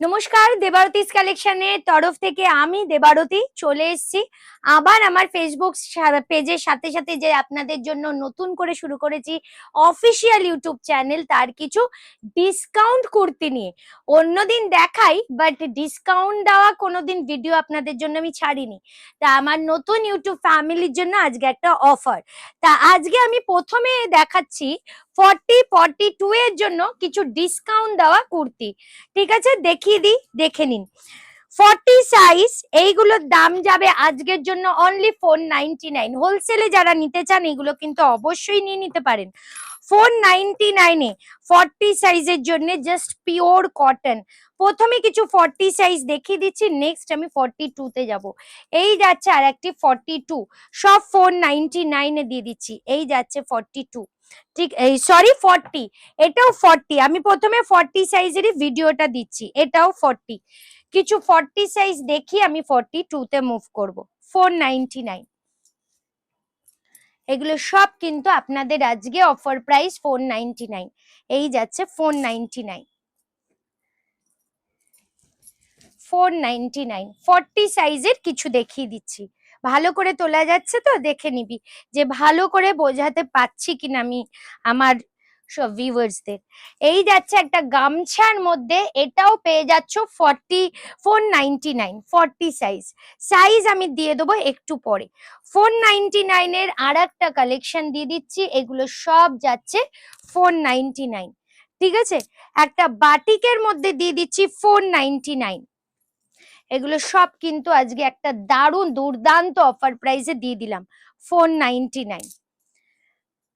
নমস্কার, দেবারতীস কালেকশনের তরফ থেকে আমি দেবারতী চলে এসেছি। আবার আমার ফেসবুক পেজের সাথে সাথে যে আপনাদের জন্য নতুন করে শুরু করেছি অফিসিয়াল ইউটিউব চ্যানেল তার কিছু ডিসকাউন্ট কুর্তি নিয়ে। অন্যদিন দেখাই বাট ডিসকাউন্ট দেওয়া কোনোদিন ভিডিও আপনাদের জন্য আমি ছাড়িনি। তা আমার নতুন ইউটিউব ফ্যামিলির জন্য আজকে একটা অফার তা আজকে আমি প্রথমে দেখাচ্ছি ফর্টি ফর্টি টু এর জন্য কিছু ডিসকাউন্ট দেওয়া কুর্তি। ঠিক আছে? দেখিয়ে দিই, দেখে নিন। ফর্টি সাইজ এইগুলোর দাম যাবে আজকের জন্য অনলি ফোর নাইনটি নাইন হোলসেলে যারা নিতে চান, এগুলো কিন্তু অবশ্যই নিয়ে নিতে পারেন। ফোর নাইনটি নাইনে ফর্টি সাইজের জন্য জাস্ট পিওর কটন প্রথমে কিছু ফর্টি সাইজ দেখিয়ে দিচ্ছি নেক্সট আমি ফর্টি টু তে যাব। এই যাচ্ছে আর একটি ফর্টি টু সব ফোর নাইনটি নাইনে দিয়ে দিচ্ছি। এই যাচ্ছে ফর্টি টু ঠিক, এই সরি ফর্টি এটাও ফর্টি আমি প্রথমে ফর্টি সাইজেরই ভিডিওটা দিচ্ছি, এটাও ফর্টি কিছু ফর্টি সাইজ দেখি আমি ফর্টি টু তে মুভ করব ফোর নাইন এগুলো সব কিন্তু আপনাদের আজকে offer price four ninety nine এই যাচ্ছে four ninety nine four ninety nine forty সাইজের কিছু দেখিয়ে দিচ্ছি ভালো করে তোলা যাচ্ছে তো দেখে নিবি যে ভালো করে বোঝাতে পাচ্ছি কিনা আমি আমার সব ভিউয়ার্সদের এই যাচ্ছে একটা গামছার মধ্যে এটাও পেয়ে যাচ্ছ forty four ninety nine forty size size আমি দিয়ে দেবো একটু পরে। ফোর নাইনটি নাইনের আর একটা কালেকশন দিয়ে দিচ্ছি, এগুলো সব যাচ্ছে ফোর নাইনটি নাইন ঠিক আছে? একটা বাটিকের মধ্যে দিয়ে দিচ্ছি ফোর নাইনটি নাইন এগুলো সব কিন্তু আজকে একটা দারুণ দুর্দান্ত অফার প্রাইসে দিয়ে দিলাম ফোর নাইনটি নাইন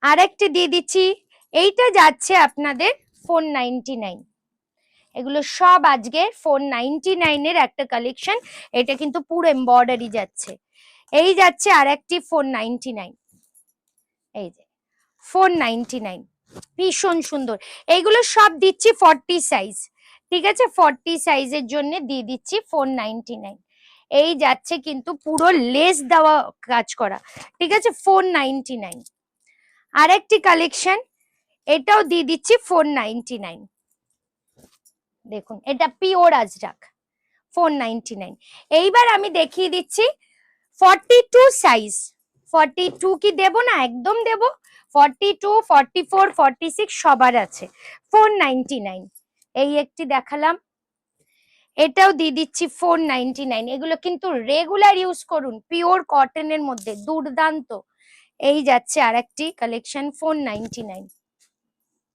আরেকটি দিয়ে দিচ্ছি, এইটা যাচ্ছে আপনাদের ফোর নাইনটি নাইন এগুলো সব আজকে ফোর নাইনটি নাইনের একটা কালেকশন এটা কিন্তু পুরো এমব্রয়ডারি যাচ্ছে। এই যাচ্ছে আর একটি ফোর নাইনটি নাইন এই যে ফোর নাইনটি নাইন ভীষণ সুন্দর। এইগুলো সব দিচ্ছি ফর্টি সাইজ ঠিক আছে? ফর্টি সাইজের জন্য দিয়ে দিচ্ছি ফোর নাইনটি নাইন এই যাচ্ছে কিন্তু পুরো লেস দেওয়া কাজ করা। ঠিক আছে? ফোর নাইনটি নাইন আরেকটি কালেকশন এটাও দিয়ে দিচ্ছি ফোর নাইনটি নাইন দেখুন, এটা pure Ajrak four ninety nine এইবার আমি দেখিয়ে দিচ্ছি forty two size forty two কি দেব না? একদম দেব। Forty two forty four forty six সবার আছে। ফোর নাইনটি নাইন এই একটি দেখালাম। এটাও দিয়ে দিচ্ছি ফোর নাইনটি নাইন এগুলো কিন্তু রেগুলার ইউজ করুন পিওর কটনের মধ্যে, দুর্দান্ত। এই যাচ্ছে আর একটি কালেকশন ফোর নাইনটি নাইন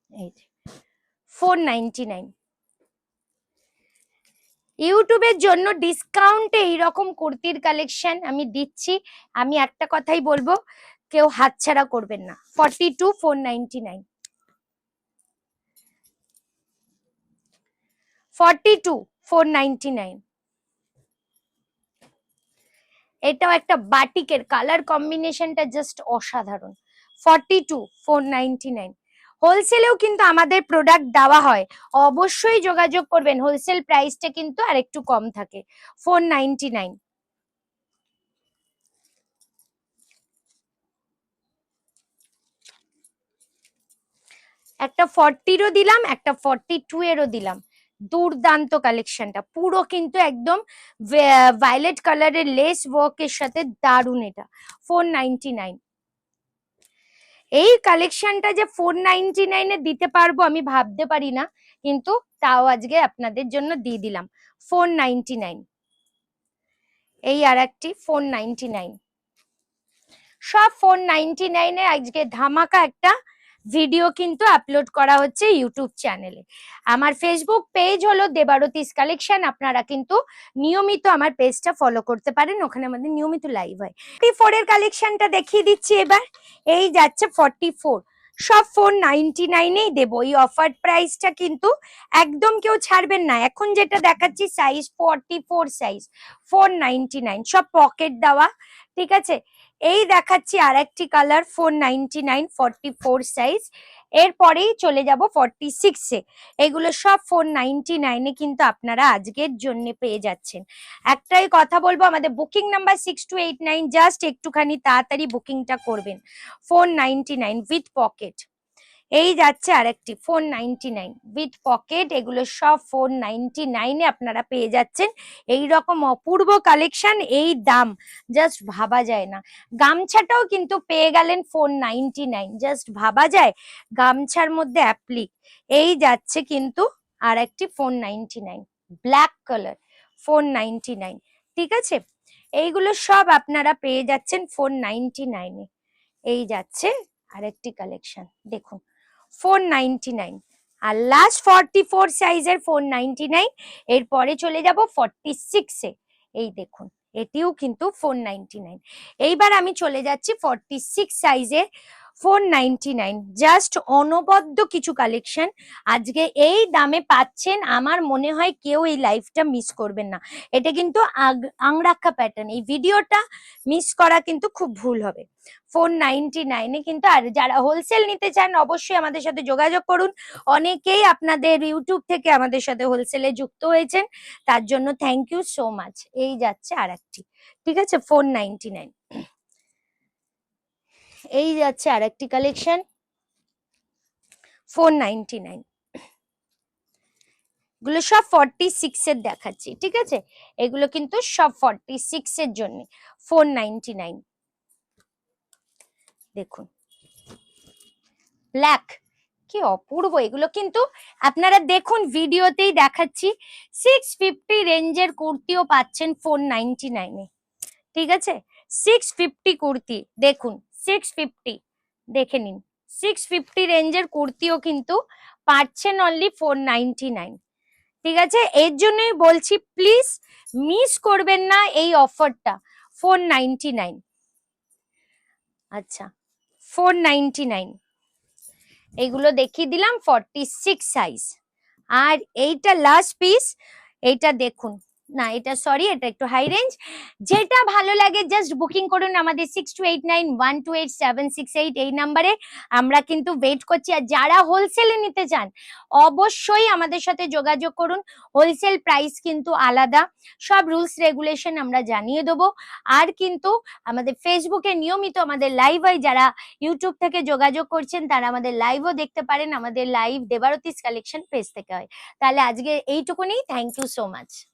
এই ফোর নাইনটি নাইন ইউটিউবের জন্য ডিসকাউন্টে এইরকম কুর্তির কালেকশন আমি দিচ্ছি। আমি একটা কথাই বলব, কেউ হাতছাড়া করবেন না। Forty two four ninety nine forty two four ninety nine এটাও একটা বাটিকের কালার কম্বিনেশনটা জাস্ট অসাধারণ। Forty two four ninety nine হোলসেলেও কিন্তু আমাদের প্রোডাক্ট দেওয়া হয়। অবশ্যই যোগাযোগ করবেন। হোলসেল প্রাইসটা কিন্তু আর একটু কম থাকে। ফোর নাইনটি নাইন একটা ফর্টিরও দিলাম, একটা ফর্টি টু এরও দিলাম। দুর্দান্ত কালেকশনটা পুরো কিন্তু একদম ভায়োলেট কালারের লেস ওয়ার্কের সাথে দারুণ এটা। ফোর নাইনটি নাইন এই কালেকশনটা যে ফোর নাইনটি নাইনে দিতে পারব আমি ভাবতে পারি না, কিন্তু তাও আজকে আপনাদের জন্য দিয়ে দিলাম। ফোর নাইনটি নাইন এই আর একটি ফোর নাইনটি নাইন সব ফোর নাইনটি নাইনে আজকে ধামাকা একটা ভিডিও কিন্তু আপলোড করা হচ্ছে ইউটিউব চ্যানেলে আমার ফেসবুক পেজ হলো দেবারতিস কালেকশন আপনারা কিন্তু নিয়মিত আমার পেজটা ফলো করতে পারেন, ওখানে আমাদের নিয়মিত লাইভ হয়। ফর্টি ফোর এর কালেকশনটা দেখিয়ে দিচ্ছি এবার, এই যাচ্ছে ফর্টি ফোর সব ফোর নাইনটি নাইনেই দেবো, এই অফার প্রাইসটা কিন্তু একদম কেউ ছাড়বেন না। এখন যেটা দেখাচ্ছি size forty four size four ninety nine সব পকেট দেওয়া, ঠিক আছে? এই দেখাচ্ছি আর একটি colour four ninety nine four size এরপরেই চলে যাব ফর্টি সিক্সে এগুলো সব ফোর নাইনটি নাইনে কিন্তু আপনারা আজকের জন্য পেয়ে যাচ্ছেন। একটাই কথা বলব, আমাদের booking number six two eight nine just একটুখানি তাড়াতাড়ি বুকিংটা করবেন। Four ninety nine with pocket এই যাচ্ছে আরেকটি four ninety nine with pocket এগুলো সব ফোর নাইনটি নাইনে আপনারা পেয়ে যাচ্ছেন। এই রকম অপূর্ব কালেকশন এই দাম। জাস্ট ভাবা যায় না। গামছাটাও কিন্তু পেয়ে গেলেন ফোর নাইনটি নাইন জাস্ট ভাবা যায়, গামছার মধ্যে অ্যাপ্লিক এই যাচ্ছে কিন্তু আর একটি four ninety nine black colour four ninety nine ঠিক আছে? এইগুলো সব আপনারা পেয়ে যাচ্ছেন ফোর নাইনটি নাইনে এই যাচ্ছে আরেকটি কালেকশন দেখুন ফোর নাইনটি নাইন। আর লাস্ট ফর্টি ফোর সাইজের ফোর নাইনটি নাইন, এরপরে চলে যাব ফর্টি সিক্সে এই দেখুন, এটিও কিন্তু ফোর নাইনটি নাইন। এইবার আমি চলে যাচ্ছি ফর্টি সিক্স সাইজে ফোর নাইন। জাস্ট অনবদ্য কিছু কালেকশন আজকে এই দামে পাচ্ছেন, আমার মনে হয় কেউ এই লাইফটা মিস করবেন না। এটা কিন্তু আংরাক্ষা প্যাটার্ন এই ভিডিওটা মিস করা কিন্তু খুব ভুল হবে। ফোর নাইনটি নাইনে কিন্তু আর যারা হোলসেল নিতে চান, অবশ্যই আমাদের সাথে যোগাযোগ করুন। অনেকেই আপনাদের ইউটিউব থেকে আমাদের সাথে হোলসেলে যুক্ত হয়েছেন। তার জন্য থ্যাংক ইউ সো মাচ এই যাচ্ছে আর একটি ঠিক আছে? Four ninety nine. এই যাচ্ছে আর একটি কালেকশন ফোর নাইনটি নাইন এগুলো সব ফর্টি সিক্স এর দেখাচ্ছি, ঠিক আছে? এগুলো কিন্তু সব ফর্টি সিক্স এর জন্য ফোর নাইন দেখুন। ব্ল্যাক কি অপূর্ব, এগুলো কিন্তু আপনারা দেখুন ভিডিওতেই দেখাচ্ছি সিক্স ফিফটি রেঞ্জের কুর্তিও পাচ্ছেন ফোর নাইনটি নাইনে ঠিক আছে? সিক্স ফিফটি কুর্তি, দেখুন সিক্স ফিফটি দেখে নিন সিক্স ফিফটি রেঞ্জের কুর্তিও কিন্তু পাচ্ছেন অনলি ফোর নাইনটি নাইন ঠিক আছে? এর জন্যই বলছি প্লিজ মিস করবেন না এই অফারটা ফোর নাইনটি নাইন আচ্ছা ফোর নাইনটি নাইন এইগুলো দেখিয়ে দিলাম ফর্টি সিক্স সাইজ আর এইটা লাস্ট পিস এইটা দেখুন না, এটা সরি এটা একটু হাই রেঞ্জ যেটা ভালো লাগে জাস্ট বুকিং করুন আমাদের six two eight nine one two eight seven six eight এই নাম্বারে আমরা কিন্তু ওয়েট করছি। আর যারা হোলসেলে নিতে চান, অবশ্যই আমাদের সাথে যোগাযোগ করুন। হোলসেল প্রাইস কিন্তু আলাদা। সব রুলস রেগুলেশন আমরা জানিয়ে দেবো। আর কিন্তু আমাদের ফেসবুকে নিয়মিত আমাদের লাইভ হয়। যারা ইউটিউব থেকে যোগাযোগ করছেন, তারা আমাদের লাইভও দেখতে পারেন। আমাদের লাইভ দেবারতিস কালেকশন পেজ থেকে হয়। তাহলে আজকে এইটুকুনি। Thank you so much